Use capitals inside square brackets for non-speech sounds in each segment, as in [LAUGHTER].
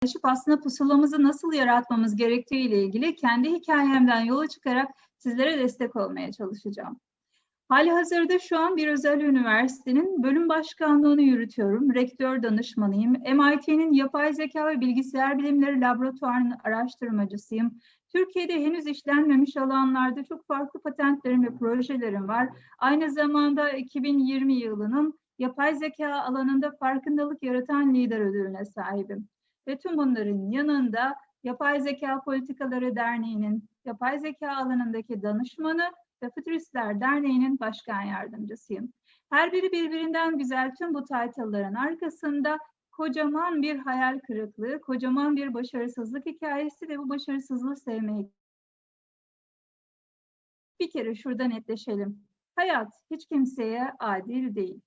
paylaşıp aslında pusulamızı nasıl yaratmamız gerektiği ile ilgili kendi hikayemden yola çıkarak sizlere destek olmaya çalışacağım. Hali hazırda şu an bir özel üniversitenin bölüm başkanlığını yürütüyorum. Rektör danışmanıyım. MIT'nin yapay zeka ve bilgisayar bilimleri laboratuvarının araştırmacısıyım. Türkiye'de henüz işlenmemiş alanlarda çok farklı patentlerim ve projelerim var. Aynı zamanda 2020 yılının yapay zeka alanında farkındalık yaratan lider ödülüne sahibim. Ve tüm bunların yanında Yapay Zeka Politikaları Derneği'nin yapay zeka alanındaki danışmanı ve Futuristler Derneği'nin başkan yardımcısıyım. Her biri birbirinden güzel tüm bu title'ların arkasında kocaman bir hayal kırıklığı, kocaman bir başarısızlık hikayesi ve bu başarısızlığı sevmeyi. Bir kere şurada netleşelim. Hayat hiç kimseye adil değil.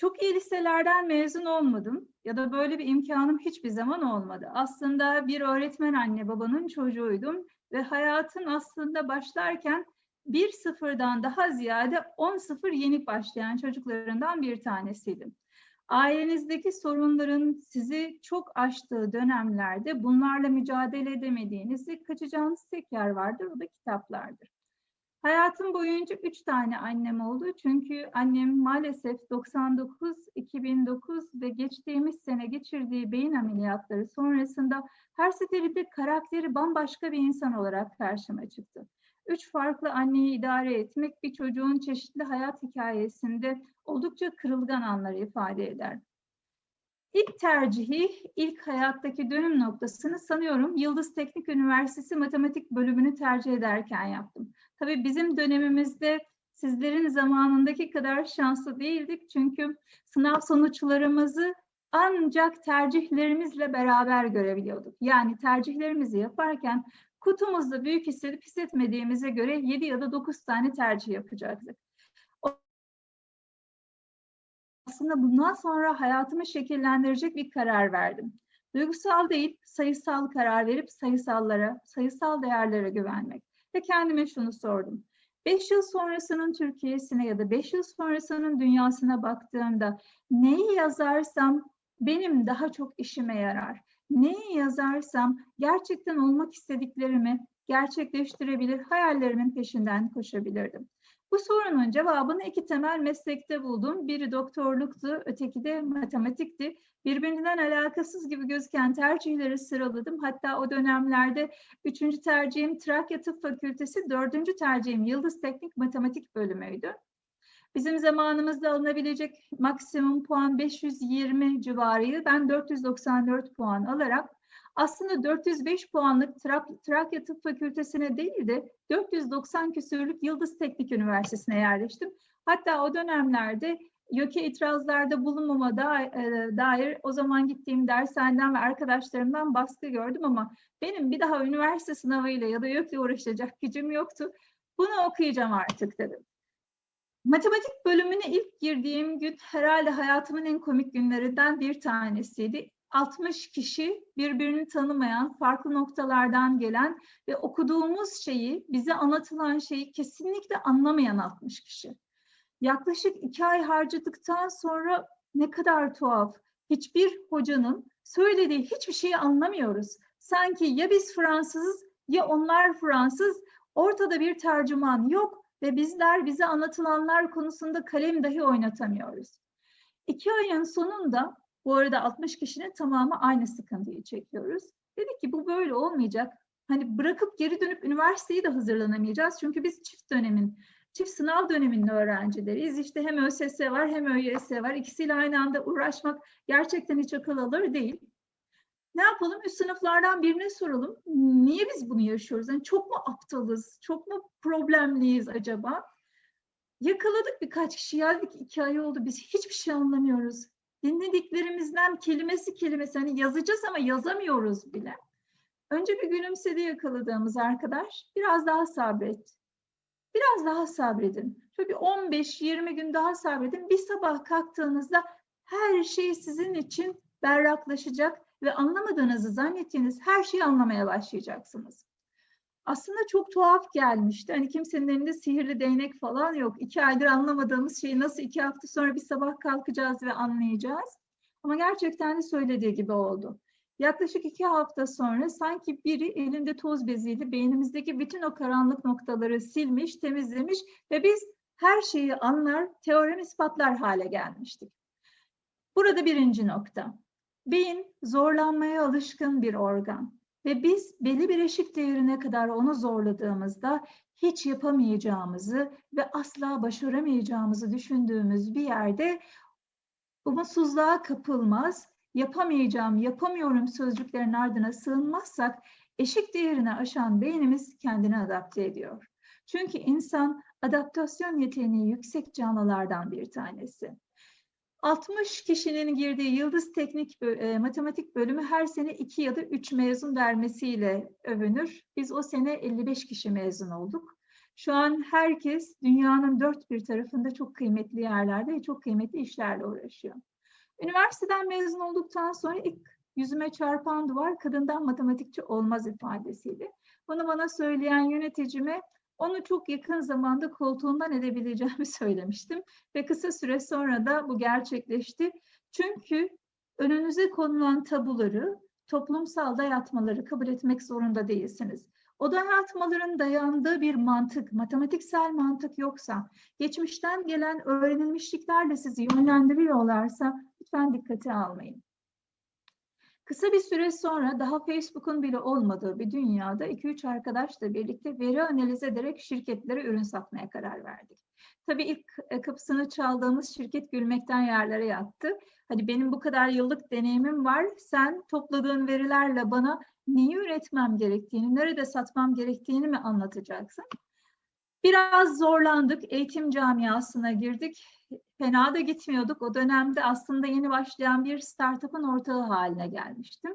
Çok iyi liselerden mezun olmadım ya da böyle bir imkanım hiçbir zaman olmadı. Aslında bir öğretmen anne babanın çocuğuydum ve hayatın aslında başlarken bir sıfırdan daha ziyade on sıfır yenik başlayan çocuklarından bir tanesiydim. Ailenizdeki sorunların sizi çok aştığı dönemlerde bunlarla mücadele edemediğiniz ve kaçacağınız tek yer vardır, o da kitaplardır. Hayatım boyunca üç tane annem oldu. Çünkü annem maalesef 99, 2009 ve geçtiğimiz sene geçirdiği beyin ameliyatları sonrasında her seferinde karakteri bambaşka bir insan olarak karşıma çıktı. Üç farklı anneyi idare etmek bir çocuğun çeşitli hayat hikayesinde oldukça kırılgan anları ifade eder. İlk tercihi, ilk hayattaki dönüm noktasını sanıyorum Yıldız Teknik Üniversitesi Matematik bölümünü tercih ederken yaptım. Tabii bizim dönemimizde sizlerin zamanındaki kadar şanslı değildik. Çünkü sınav sonuçlarımızı ancak tercihlerimizle beraber görebiliyorduk. Yani tercihlerimizi yaparken kutumuzda büyük hissedip hissetmediğimize göre 7 ya da 9 tane tercih yapacaktık. Aslında bundan sonra hayatımı şekillendirecek bir karar verdim. Duygusal değil, sayısal karar verip sayısallara, sayısal değerlere güvenmek. Ve kendime şunu sordum. 5 yıl sonrasının Türkiye'sine ya da 5 yıl sonrasının dünyasına baktığımda neyi yazarsam benim daha çok işime yarar. Neyi yazarsam gerçekten olmak istediklerimi gerçekleştirebilir, hayallerimin peşinden koşabilirdim. Bu sorunun cevabını iki temel meslekte buldum. Biri doktorluktu, öteki de matematikti. Birbirinden alakasız gibi gözüken tercihleri sıraladım. Hatta o dönemlerde üçüncü tercihim Trakya Tıp Fakültesi, dördüncü tercihim Yıldız Teknik Matematik bölümüydü. Bizim zamanımızda alınabilecek maksimum puan 520 civarıydı. Ben 494 puan alarak aslında 405 puanlık Trak Trakya Tıp Fakültesine değil de 490 küsürlük Yıldız Teknik Üniversitesi'ne yerleştim. Hatta o dönemlerde YÖK'e itirazlarda bulunmama da, e, dair o zaman gittiğim dershaneden ve arkadaşlarımdan baskı gördüm ama benim bir daha üniversite sınavıyla ya da YÖK'le uğraşacak gücüm yoktu. Bunu okuyacağım artık dedim. Matematik bölümüne ilk girdiğim gün herhalde hayatımın en komik günlerinden bir tanesiydi. 60 kişi birbirini tanımayan, farklı noktalardan gelen ve okuduğumuz şeyi, bize anlatılan şeyi kesinlikle anlamayan 60 kişi. Yaklaşık iki ay harcadıktan sonra ne kadar tuhaf. Hiçbir hocanın söylediği hiçbir şeyi anlamıyoruz. Sanki ya biz Fransızız ya onlar Fransız. Ortada bir tercüman yok ve bizler bize anlatılanlar konusunda kalem dahi oynatamıyoruz. İki ayın sonunda bu arada 60 kişinin tamamı aynı sıkıntıyı çekiyoruz. Dedik ki bu böyle olmayacak. Hani bırakıp geri dönüp üniversiteyi de hazırlanamayacağız. Çünkü biz çift dönemin, çift sınav döneminin öğrencileriyiz. İşte hem ÖSS var hem ÖYS var. İkisiyle aynı anda uğraşmak gerçekten hiç akıl alır değil. Ne yapalım? Üst sınıflardan birine soralım. Niye biz bunu yaşıyoruz? Yani çok mu aptalız? Çok mu problemliyiz acaba? Yakaladık birkaç kişi. Geldik iki ay oldu. Biz hiçbir şey anlamıyoruz dinlediklerimizden kelimesi kelimesi hani yazacağız ama yazamıyoruz bile. Önce bir gülümsedi yakaladığımız arkadaş biraz daha sabret. Biraz daha sabredin. Şöyle bir 15-20 gün daha sabredin. Bir sabah kalktığınızda her şey sizin için berraklaşacak ve anlamadığınızı zannettiğiniz her şeyi anlamaya başlayacaksınız. Aslında çok tuhaf gelmişti. Hani kimsenin elinde sihirli değnek falan yok. İki aydır anlamadığımız şeyi nasıl iki hafta sonra bir sabah kalkacağız ve anlayacağız. Ama gerçekten de söylediği gibi oldu. Yaklaşık iki hafta sonra sanki biri elinde toz beziyle beynimizdeki bütün o karanlık noktaları silmiş, temizlemiş ve biz her şeyi anlar, teorem ispatlar hale gelmiştik. Burada birinci nokta. Beyin zorlanmaya alışkın bir organ ve biz belli bir eşik değerine kadar onu zorladığımızda hiç yapamayacağımızı ve asla başaramayacağımızı düşündüğümüz bir yerde umutsuzluğa kapılmaz, yapamayacağım, yapamıyorum sözcüklerin ardına sığınmazsak eşik değerini aşan beynimiz kendini adapte ediyor. Çünkü insan adaptasyon yeteneği yüksek canlılardan bir tanesi. 60 kişinin girdiği Yıldız Teknik e, Matematik bölümü her sene 2 ya da 3 mezun vermesiyle övünür. Biz o sene 55 kişi mezun olduk. Şu an herkes dünyanın dört bir tarafında çok kıymetli yerlerde ve çok kıymetli işlerle uğraşıyor. Üniversiteden mezun olduktan sonra ilk yüzüme çarpan duvar kadından matematikçi olmaz ifadesiydi. Bunu bana söyleyen yöneticime onu çok yakın zamanda koltuğundan edebileceğimi [LAUGHS] söylemiştim ve kısa süre sonra da bu gerçekleşti. Çünkü önünüze konulan tabuları, toplumsal dayatmaları kabul etmek zorunda değilsiniz. O dayatmaların dayandığı bir mantık, matematiksel mantık yoksa, geçmişten gelen öğrenilmişliklerle sizi yönlendiriyorlarsa lütfen dikkate almayın. Kısa bir süre sonra daha Facebook'un bile olmadığı bir dünyada 2-3 arkadaşla birlikte veri analiz ederek şirketlere ürün satmaya karar verdik. Tabii ilk e, kapısını çaldığımız şirket gülmekten yerlere yattı. Hani benim bu kadar yıllık deneyimim var. Sen topladığın verilerle bana neyi üretmem gerektiğini, nerede satmam gerektiğini mi anlatacaksın? Biraz zorlandık, eğitim camiasına girdik. Fena da gitmiyorduk. O dönemde aslında yeni başlayan bir startup'ın ortağı haline gelmiştim.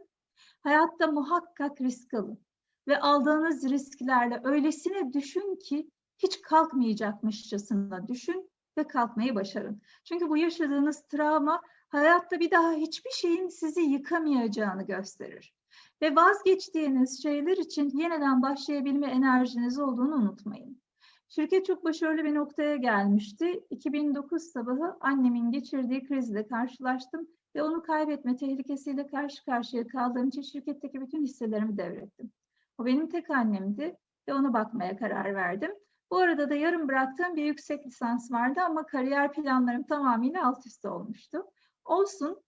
Hayatta muhakkak risk alın ve aldığınız risklerle öylesine düşün ki hiç kalkmayacakmışçasına düşün ve kalkmayı başarın. Çünkü bu yaşadığınız travma hayatta bir daha hiçbir şeyin sizi yıkamayacağını gösterir. Ve vazgeçtiğiniz şeyler için yeniden başlayabilme enerjiniz olduğunu unutmayın. Şirket çok başarılı bir noktaya gelmişti. 2009 sabahı annemin geçirdiği krizle karşılaştım ve onu kaybetme tehlikesiyle karşı karşıya kaldığım için şirketteki bütün hisselerimi devrettim. O benim tek annemdi ve ona bakmaya karar verdim. Bu arada da yarım bıraktığım bir yüksek lisans vardı ama kariyer planlarım tamamıyla alt üst olmuştu. Olsun,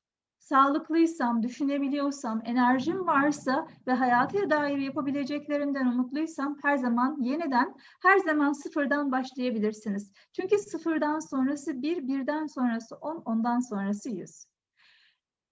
sağlıklıysam, düşünebiliyorsam, enerjim varsa ve hayata dair yapabileceklerimden umutluysam her zaman yeniden, her zaman sıfırdan başlayabilirsiniz. Çünkü sıfırdan sonrası bir, birden sonrası on, ondan sonrası yüz.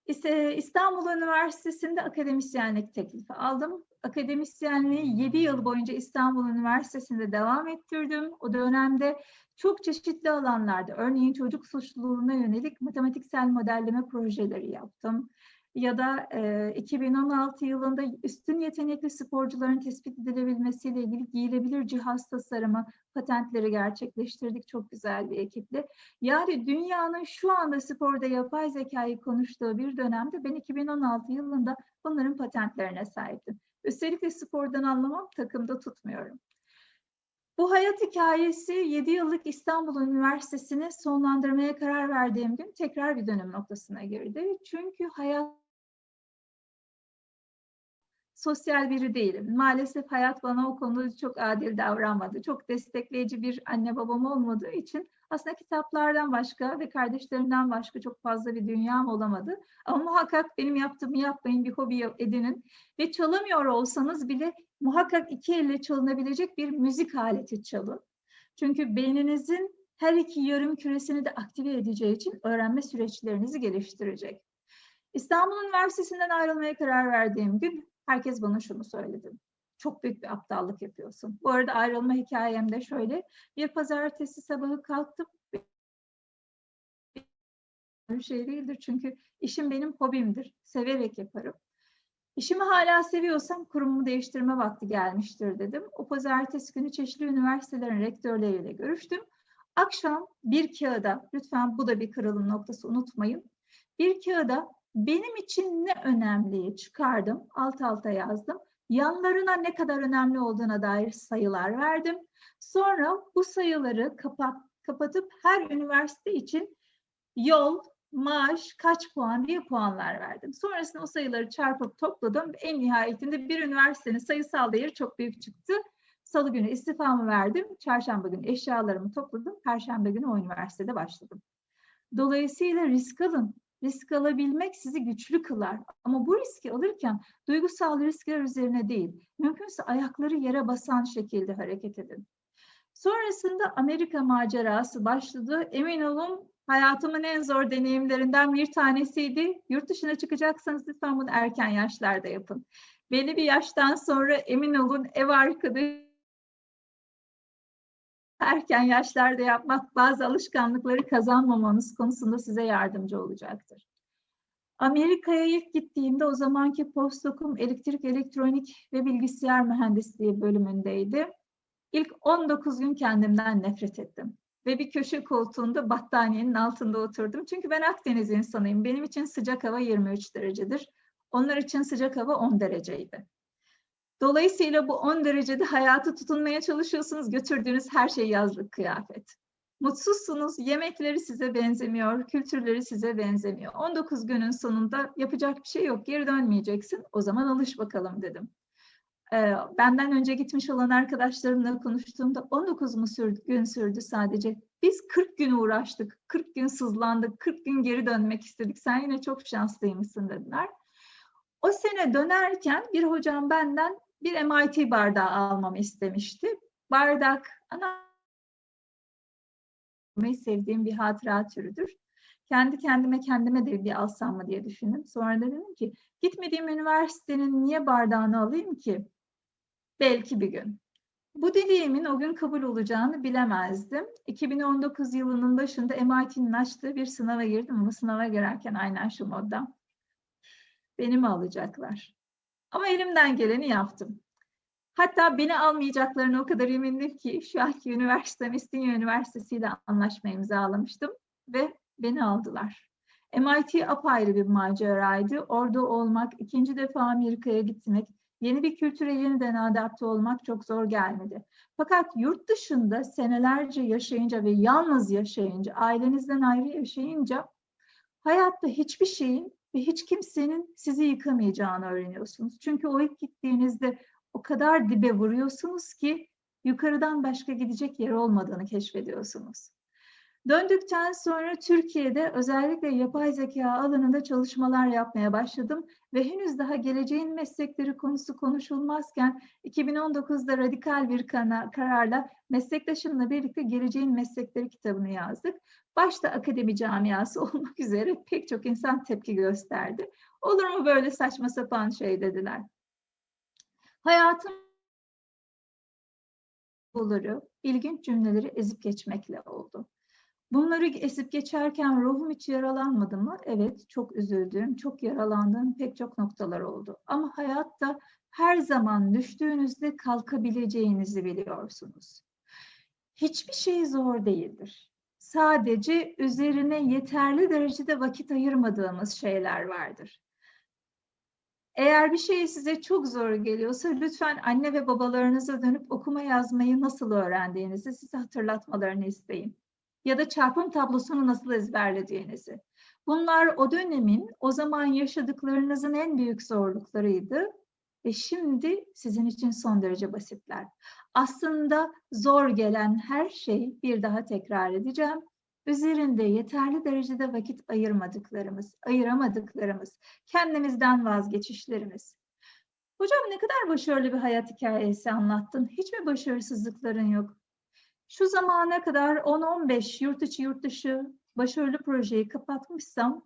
İstanbul Üniversitesi'nde akademisyenlik teklifi aldım. Akademisyenliği 7 yıl boyunca İstanbul Üniversitesi'nde devam ettirdim. O dönemde çok çeşitli alanlarda, örneğin çocuk suçluluğuna yönelik matematiksel modelleme projeleri yaptım. Ya da e, 2016 yılında üstün yetenekli sporcuların tespit edilebilmesiyle ilgili giyilebilir cihaz tasarımı patentleri gerçekleştirdik çok güzel bir ekiple. Yani dünyanın şu anda sporda yapay zekayı konuştuğu bir dönemde ben 2016 yılında bunların patentlerine sahiptim. Üstelik de spordan anlamam takımda tutmuyorum. Bu hayat hikayesi 7 yıllık İstanbul Üniversitesi'ni sonlandırmaya karar verdiğim gün tekrar bir dönüm noktasına girdi. Çünkü hayat sosyal biri değilim. Maalesef hayat bana o konuda çok adil davranmadı. Çok destekleyici bir anne babam olmadığı için aslında kitaplardan başka ve kardeşlerimden başka çok fazla bir dünyam olamadı. Ama muhakkak benim yaptığımı yapmayın, bir hobi edinin. Ve çalamıyor olsanız bile muhakkak iki elle çalınabilecek bir müzik aleti çalın. Çünkü beyninizin her iki yarım küresini de aktive edeceği için öğrenme süreçlerinizi geliştirecek. İstanbul Üniversitesi'nden ayrılmaya karar verdiğim gün herkes bana şunu söyledi. Çok büyük bir aptallık yapıyorsun. Bu arada ayrılma hikayem de şöyle. Bir pazartesi sabahı kalktım. Bir şey değildir çünkü işim benim hobimdir. Severek yaparım. İşimi hala seviyorsam kurumumu değiştirme vakti gelmiştir dedim. O pazartesi günü çeşitli üniversitelerin rektörleriyle görüştüm. Akşam bir kağıda, lütfen bu da bir kırılım noktası unutmayın. Bir kağıda benim için ne önemliyi çıkardım, alt alta yazdım. Yanlarına ne kadar önemli olduğuna dair sayılar verdim. Sonra bu sayıları kapat, kapatıp her üniversite için yol, maaş kaç puan diye puanlar verdim. Sonrasında o sayıları çarpıp topladım. En nihayetinde bir üniversitenin sayısal değeri çok büyük çıktı. Salı günü istifamı verdim. Çarşamba günü eşyalarımı topladım. Perşembe günü o üniversitede başladım. Dolayısıyla risk alın. Risk alabilmek sizi güçlü kılar. Ama bu riski alırken duygusal riskler üzerine değil, mümkünse ayakları yere basan şekilde hareket edin. Sonrasında Amerika macerası başladı. Emin olun hayatımın en zor deneyimlerinden bir tanesiydi. Yurt dışına çıkacaksanız lütfen bunu erken yaşlarda yapın. Belli bir yaştan sonra emin olun ev arkadaşı erken yaşlarda yapmak bazı alışkanlıkları kazanmamanız konusunda size yardımcı olacaktır. Amerika'ya ilk gittiğimde o zamanki postdokum elektrik, elektronik ve bilgisayar mühendisliği bölümündeydi. İlk 19 gün kendimden nefret ettim. Ve bir köşe koltuğunda battaniyenin altında oturdum. Çünkü ben Akdeniz insanıyım. Benim için sıcak hava 23 derecedir. Onlar için sıcak hava 10 dereceydi. Dolayısıyla bu 10 derecede hayatı tutunmaya çalışıyorsunuz. Götürdüğünüz her şey yazlık kıyafet. Mutsuzsunuz, yemekleri size benzemiyor, kültürleri size benzemiyor. 19 günün sonunda yapacak bir şey yok, geri dönmeyeceksin. O zaman alış bakalım dedim. Ee, benden önce gitmiş olan arkadaşlarımla konuştuğumda 19 mu sürdü, gün sürdü sadece. Biz 40 gün uğraştık, 40 gün sızlandık, 40 gün geri dönmek istedik. Sen yine çok şanslıymışsın dediler. O sene dönerken bir hocam benden bir MIT bardağı almamı istemişti. Bardak ana sevdiğim bir hatıra türüdür. Kendi kendime kendime de bir alsam mı diye düşündüm. Sonra dedim ki gitmediğim üniversitenin niye bardağını alayım ki? Belki bir gün. Bu dileğimin o gün kabul olacağını bilemezdim. 2019 yılının başında MIT'nin açtığı bir sınava girdim ama sınava girerken aynen şu modda. Beni mi alacaklar? Ama elimden geleni yaptım. Hatta beni almayacaklarına o kadar emindim ki şu anki üniversitem İstinye Üniversitesi ile anlaşma imzalamıştım ve beni aldılar. MIT apayrı bir maceraydı. Orada olmak, ikinci defa Amerika'ya gitmek, yeni bir kültüre yeniden adapte olmak çok zor gelmedi. Fakat yurt dışında senelerce yaşayınca ve yalnız yaşayınca, ailenizden ayrı yaşayınca hayatta hiçbir şeyin ve hiç kimsenin sizi yıkamayacağını öğreniyorsunuz. Çünkü o ilk gittiğinizde o kadar dibe vuruyorsunuz ki yukarıdan başka gidecek yer olmadığını keşfediyorsunuz. Döndükten sonra Türkiye'de özellikle yapay zeka alanında çalışmalar yapmaya başladım ve henüz daha geleceğin meslekleri konusu konuşulmazken 2019'da radikal bir kararla meslektaşımla birlikte Geleceğin Meslekleri kitabını yazdık. Başta akademi camiası [LAUGHS] olmak üzere pek çok insan tepki gösterdi. Olur mu böyle saçma sapan şey dediler. Hayatım ilginç cümleleri ezip geçmekle oldu. Bunları esip geçerken ruhum hiç yaralanmadı mı? Evet, çok üzüldüğüm, çok yaralandığım pek çok noktalar oldu. Ama hayatta her zaman düştüğünüzde kalkabileceğinizi biliyorsunuz. Hiçbir şey zor değildir. Sadece üzerine yeterli derecede vakit ayırmadığımız şeyler vardır. Eğer bir şey size çok zor geliyorsa lütfen anne ve babalarınıza dönüp okuma yazmayı nasıl öğrendiğinizi size hatırlatmalarını isteyin. Ya da çarpım tablosunu nasıl ezberlediğinizi. Bunlar o dönemin, o zaman yaşadıklarınızın en büyük zorluklarıydı ve şimdi sizin için son derece basitler. Aslında zor gelen her şey bir daha tekrar edeceğim üzerinde yeterli derecede vakit ayırmadıklarımız, ayıramadıklarımız, kendimizden vazgeçişlerimiz. Hocam ne kadar başarılı bir hayat hikayesi anlattın. Hiç mi başarısızlıkların yok? Şu zamana kadar 10-15 yurt içi yurt dışı başarılı projeyi kapatmışsam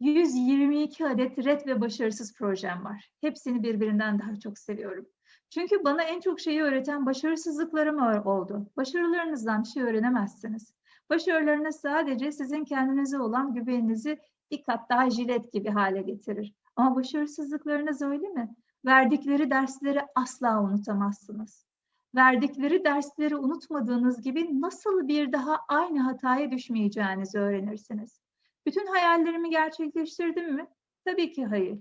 122 adet red ve başarısız projem var. Hepsini birbirinden daha çok seviyorum. Çünkü bana en çok şeyi öğreten başarısızlıklarım oldu. Başarılarınızdan bir şey öğrenemezsiniz. Başarılarınız sadece sizin kendinize olan güveninizi bir kat daha jilet gibi hale getirir. Ama başarısızlıklarınız öyle mi? Verdikleri dersleri asla unutamazsınız. Verdikleri dersleri unutmadığınız gibi nasıl bir daha aynı hataya düşmeyeceğinizi öğrenirsiniz. Bütün hayallerimi gerçekleştirdim mi? Tabii ki hayır.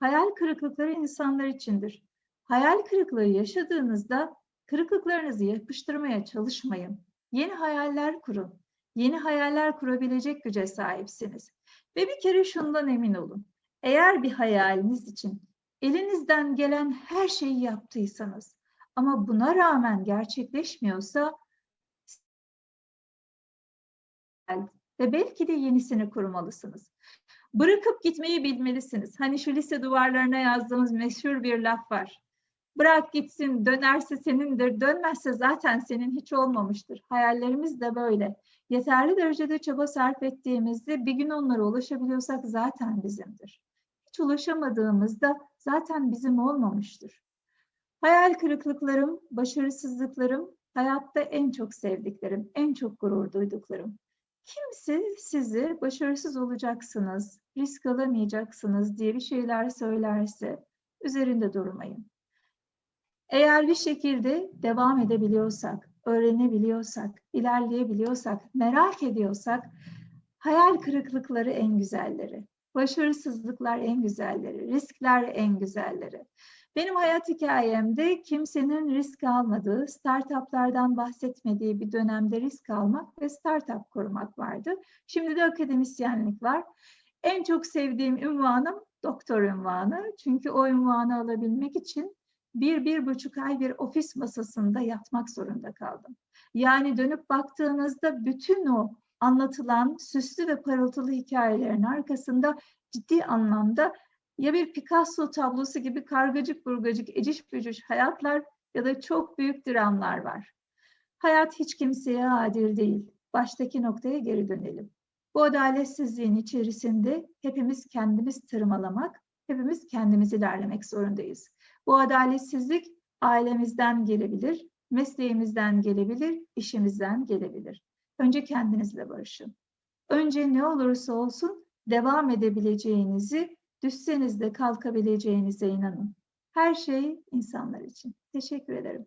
Hayal kırıklıkları insanlar içindir. Hayal kırıklığı yaşadığınızda kırıklıklarınızı yapıştırmaya çalışmayın. Yeni hayaller kurun Yeni hayaller kurabilecek güce sahipsiniz. Ve bir kere şundan emin olun. Eğer bir hayaliniz için elinizden gelen her şeyi yaptıysanız ama buna rağmen gerçekleşmiyorsa ve belki de yenisini kurmalısınız. Bırakıp gitmeyi bilmelisiniz. Hani şu lise duvarlarına yazdığımız meşhur bir laf var. Bırak gitsin, dönerse senindir, dönmezse zaten senin hiç olmamıştır. Hayallerimiz de böyle. Yeterli derecede çaba sarf ettiğimizde bir gün onlara ulaşabiliyorsak zaten bizimdir. Hiç ulaşamadığımızda zaten bizim olmamıştır. Hayal kırıklıklarım, başarısızlıklarım hayatta en çok sevdiklerim, en çok gurur duyduklarım. Kimse sizi başarısız olacaksınız, risk alamayacaksınız diye bir şeyler söylerse üzerinde durmayın. Eğer bir şekilde devam edebiliyorsak, öğrenebiliyorsak, ilerleyebiliyorsak, merak ediyorsak hayal kırıklıkları en güzelleri, başarısızlıklar en güzelleri, riskler en güzelleri. Benim hayat hikayemde kimsenin risk almadığı, startuplardan bahsetmediği bir dönemde risk almak ve startup kurmak vardı. Şimdi de akademisyenlik var. En çok sevdiğim ünvanım doktor ünvanı. Çünkü o ünvanı alabilmek için bir, bir buçuk ay bir ofis masasında yatmak zorunda kaldım. Yani dönüp baktığınızda bütün o anlatılan süslü ve parıltılı hikayelerin arkasında ciddi anlamda ya bir Picasso tablosu gibi kargacık burgacık eciş bücüş hayatlar ya da çok büyük dramlar var. Hayat hiç kimseye adil değil. Baştaki noktaya geri dönelim. Bu adaletsizliğin içerisinde hepimiz kendimiz tırmalamak, hepimiz kendimiz ilerlemek zorundayız. Bu adaletsizlik ailemizden gelebilir, mesleğimizden gelebilir, işimizden gelebilir. Önce kendinizle barışın. Önce ne olursa olsun devam edebileceğinizi, düşseniz de kalkabileceğinize inanın. Her şey insanlar için. Teşekkür ederim.